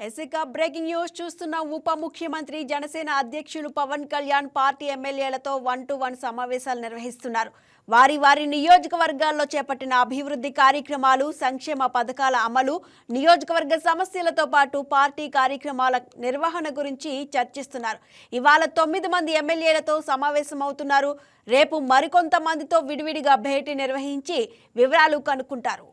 ఎసిక breaking news చూస్తున్న ఉప ముఖ్యమంత్రి జనసేన అధ్యక్షులు పవన్ కళ్యాణ్ పార్టీ ఎమ్మెల్యేలతో వన్ టు వన్ సమావేశాలు నిర్వహిస్తున్నారు. వారి వారి నియోజకవర్గాల్లో చేపట్టిన అభివృద్ధి కార్యక్రమాలు సంక్షేమ పథకాల అమలు నియోజకవర్గ సమస్యలతో పాటు పార్టీ కార్యక్రమాల నిర్వహణ గురించి చర్చిస్తున్నారు. ఇవాళ తొమ్మిది మంది ఎమ్మెల్యేలతో సమావేశమవుతున్నారు. రేపు మరికొంతమందితో విడివిడిగా భేటీ నిర్వహించి వివరాలు కనుక్కుంటారు.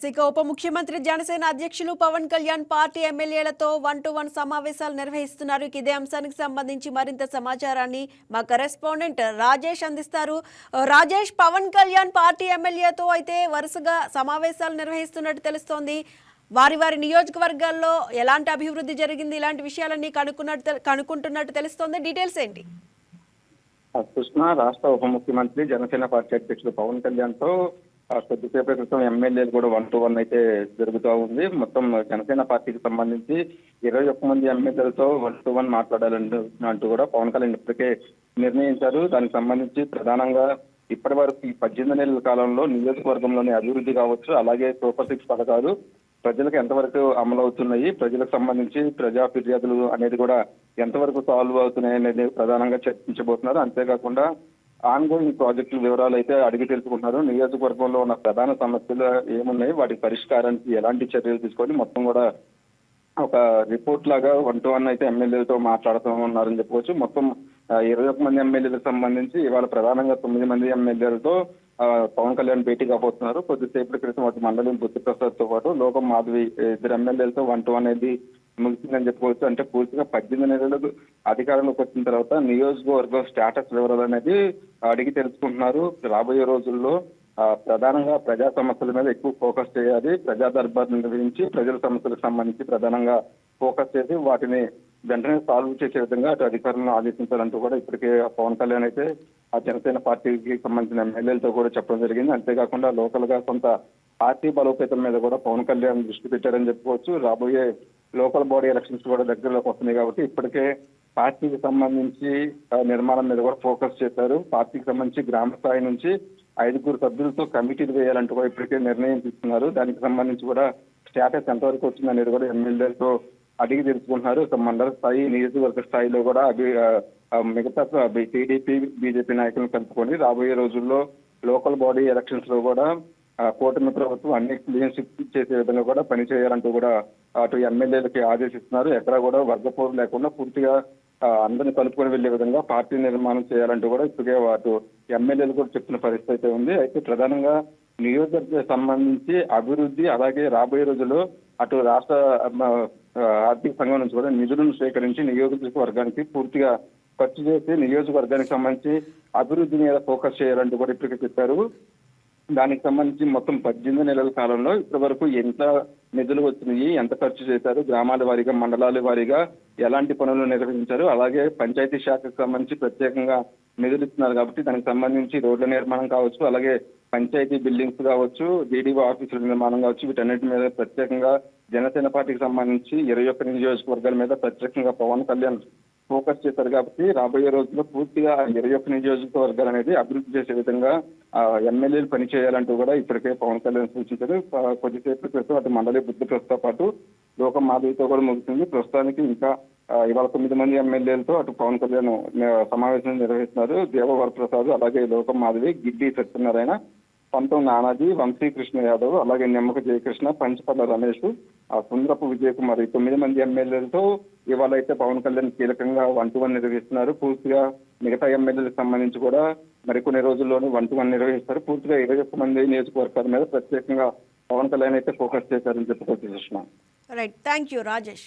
సిక ఉప ముఖ్యమంత్రి జనసేన అధ్యక్షులు పవన్ కళ్యాణ్ పార్టీ ఎమ్మెల్యేలతో వన్ టు వన్ సమావేశాలు నిర్వహిస్తున్నారు. ఇదే అంశానికి సంబంధించి మరింత సమాచారాన్ని మా కరెస్పాండెంట్ రాజేష్ అందిస్తారు. రాజేష్ పవన్ కళ్యాణ్ పార్టీ ఎమ్మెల్యేతో అయితే వరుసగా సమావేశాలు నిర్వహిస్తున్నట్టు తెలుస్తోంది. వారి వారి నియోజకవర్గాల్లో ఎలాంటి అభివృద్ధి జరిగింది? ఇలాంటి విషయాలన్నీ కనుక్కున్నట్టు కనుక్కుంటున్నట్టు తెలుస్తోంది. డీటెయిల్స్ ఏంటి? కృష్ణ రాష్ట్ర ఉప ముఖ్యమంత్రి జనసేన పార్టీ అధ్యక్షుడు పవన్ కళ్యాణ్తో కొద్దిసేపటి క్రితం ఎమ్మెల్యేలు కూడా వన్ టు వన్ అయితే జరుగుతూ ఉంది. మొత్తం జనసేన పార్టీకి సంబంధించి ఇరవై ఒక్క మంది ఎమ్మెల్యేలతో వన్ టు వన్ మాట్లాడాలని అంటూ కూడా పవన్ కళ్యాణ్ ఇప్పటికే నిర్ణయించారు. దానికి సంబంధించి ప్రధానంగా ఇప్పటి వరకు ఈ పద్దెనిమిది నెలల కాలంలో నియోజకవర్గంలోని అభివృద్ధి కావచ్చు. అలాగే సూపర్ సిక్స్ పథకాలు ప్రజలకు ఎంతవరకు అమలు అవుతున్నాయి ప్రజలకు సంబంధించి ప్రజా ఫిర్యాదులు అనేది కూడా ఎంతవరకు సాల్వ్ అవుతున్నాయి అనేది ప్రధానంగా చర్చించబోతున్నారు. అంతేకాకుండా ఆన్ గోయింగ్ ప్రాజెక్టుల వివరాలు అయితే అడిగి తెలుసుకుంటున్నారు. నియోజకవర్గంలో ఉన్న ప్రధాన సమస్యలు ఏమున్నాయి? వాటి పరిష్కారానికి ఎలాంటి చర్యలు తీసుకొని మొత్తం కూడా ఒక రిపోర్ట్ లాగా వన్ టు వన్ అయితే ఎమ్మెల్యేలతో మాట్లాడుతూ ఉన్నారని చెప్పుకోవచ్చు మొత్తం ఇరవై ఒక్క మంది ఎమ్మెల్యేలకు సంబంధించి ఇవాళ ప్రధానంగా తొమ్మిది మంది ఎమ్మెల్యేలతో పవన్ కళ్యాణ్ భేటీ కాబోతున్నారు. కొద్దిసేపటి క్రితం అటు మండలం బుద్ధిప్రసాద్తో పాటు లోకం మాధవి ఇద్దరు ఎమ్మెల్యేలతో వన్ టు వన్ అనేది ముగిసిందని చెప్పుకోవచ్చు అంటే పూర్తిగా పద్దెనిమిది నెలలు అధికారంలోకి వచ్చిన తర్వాత నియోజకవర్గం స్టేటస్ వివరాలు అనేది అడిగి తెలుసుకుంటున్నారు. రాబోయే రోజుల్లో ప్రధానంగా ప్రజా సమస్యల మీద ఎక్కువ ఫోకస్ చేయాలి. ప్రజా దర్బార్ నిర్వహించి ప్రజల సమస్యలకు సంబంధించి ప్రధానంగా ఫోకస్ చేసి వాటిని వెంటనే సాల్వ్ చేసే విధంగా అటు అధికారులను ఆదేశించాలంటూ కూడా ఇప్పటికే పవన్ కళ్యాణ్ అయితే ఆ జనసేన పార్టీకి సంబంధించిన ఎమ్మెల్యేలతో కూడా చెప్పడం జరిగింది. అంతేకాకుండా లోకల్గా కొంత పార్టీ బలోపేతం మీద కూడా పవన్ కళ్యాణ్ దృష్టి పెట్టారని చెప్పుకోవచ్చు. రాబోయే లోకల్ బాడీ ఎలక్షన్స్ కూడా దగ్గరలోకి వస్తున్నాయి కాబట్టి ఇప్పటికే పార్టీకి సంబంధించి నిర్మాణం మీద కూడా ఫోకస్ చేశారు. పార్టీకి సంబంధించి గ్రామ స్థాయి నుంచి ఐదుగురు సభ్యులతో కమిటీలు వేయాలంటూ కూడా ఇప్పటికే నిర్ణయం తీసుకున్నారు. దానికి సంబంధించి కూడా స్టేటస్ ఎంతవరకు వచ్చింది అనేది కూడా ఎమ్మెల్యేలతో అడిగి తెలుసుకుంటున్నారు. మండల స్థాయి నియోజకవర్గ స్థాయిలో కూడా అభి మిగతా టీడీపీ బీజేపీ నాయకులను కలుపుకొని రాబోయే రోజుల్లో లోకల్ బాడీ ఎలక్షన్స్లో కూడా కూటమి ప్రభుత్వం అన్ని క్లీన్ చేసే విధంగా కూడా పనిచేయాలంటూ కూడా అటు ఎమ్మెల్యేలకి ఆదేశిస్తున్నారు. ఎక్కడ కూడా వర్గపోరు లేకుండా పూర్తిగా అందరిని కలుపుకొని వెళ్ళే విధంగా పార్టీ నిర్మాణం చేయాలంటూ కూడా ఇప్పటికే వాటి ఎమ్మెల్యేలు కూడా చెప్పిన పరిస్థితి అయితే ఉంది. అయితే ప్రధానంగా నియోజకవర్గ సంబంధించి అభివృద్ధి అలాగే రాబోయే రోజుల్లో అటు రాష్ట్ర ఆర్థిక సంఘం నుంచి కూడా నిధులను సేకరించి నియోజకవర్గానికి పూర్తిగా ఖర్చు చేసి నియోజకవర్గానికి సంబంధించి అభివృద్ధి మీద ఫోకస్ చేయాలంటూ కూడా ఇప్పటికే చెప్పారు. దానికి సంబంధించి మొత్తం పద్దెనిమిది నెలల కాలంలో ఇప్పటి వరకు ఎంత నిధులు వచ్చినాయి ఎంత ఖర్చు చేశారు గ్రామాల వారీగా మండలాల వారీగా ఎలాంటి పనులు నిర్వహించారు అలాగే పంచాయతీ శాఖకు సంబంధించి ప్రత్యేకంగా నిధులు ఇస్తున్నారు కాబట్టి దానికి సంబంధించి రోడ్ల నిర్మాణం కావచ్చు అలాగే పంచాయతీ బిల్డింగ్స్ కావచ్చు డీడీఓ ఆఫీసుల నిర్మాణం కావచ్చు వీటన్నిటి మీద ప్రత్యేకంగా జనసేన పార్టీకి సంబంధించి ఇరవై ఒక్క నియోజకవర్గాల మీద ప్రత్యేకంగా పవన్ కళ్యాణ్ ఫోకస్ చేశారు కాబట్టి రాబోయే రోజుల్లో పూర్తిగా ఇరవై ఒక్క నియోజకవర్గాలు అనేది అభివృద్ధి చేసే విధంగా ఎమ్మెల్యేలు పనిచేయాలంటూ కూడా ఇప్పటికే పవన్ కళ్యాణ్ సూచించారు. కొద్దిసేపు క్రితం అటు మండలి బుద్ధి బుద్ధితో పాటు లోక మాధవితో కూడా ముగిసింది. ప్రస్తుతానికి ఇంకా ఇవాళ తొమ్మిది మంది ఎమ్మెల్యేలతో అటు పవన్ కళ్యాణ్ సమావేశం నిర్వహిస్తున్నారు. దేవవరప్రసాద్ అలాగే లోకం మాధవి గిడ్డి సత్యనారాయణ పంతం నానాజీ వంశీకృష్ణ యాదవ్ అలాగే నిమ్మక జయకృష్ణ పంచపల్ల రమేష్ ఆ సుందరపు విజయకుమార్ ఈ తొమ్మిది మంది ఎమ్మెల్యేలతో ఇవాళ అయితే పవన్ కళ్యాణ్ కీలకంగా వన్ టు వన్ నిర్వహిస్తున్నారు. పూర్తిగా మిగతా ఎమ్మెల్యేలకు సంబంధించి కూడా మరికొన్ని రోజుల్లోనే వన్ టు వన్ నిర్వహిస్తారు. పూర్తిగా ఇరవై ఒక్క మంది నియోజకవర్గాల మీద ప్రత్యేకంగా పవన్ కళ్యాణ్ అయితే ఫోకస్ చేశారని చెప్పుకోవచ్చు right thank you Rajesh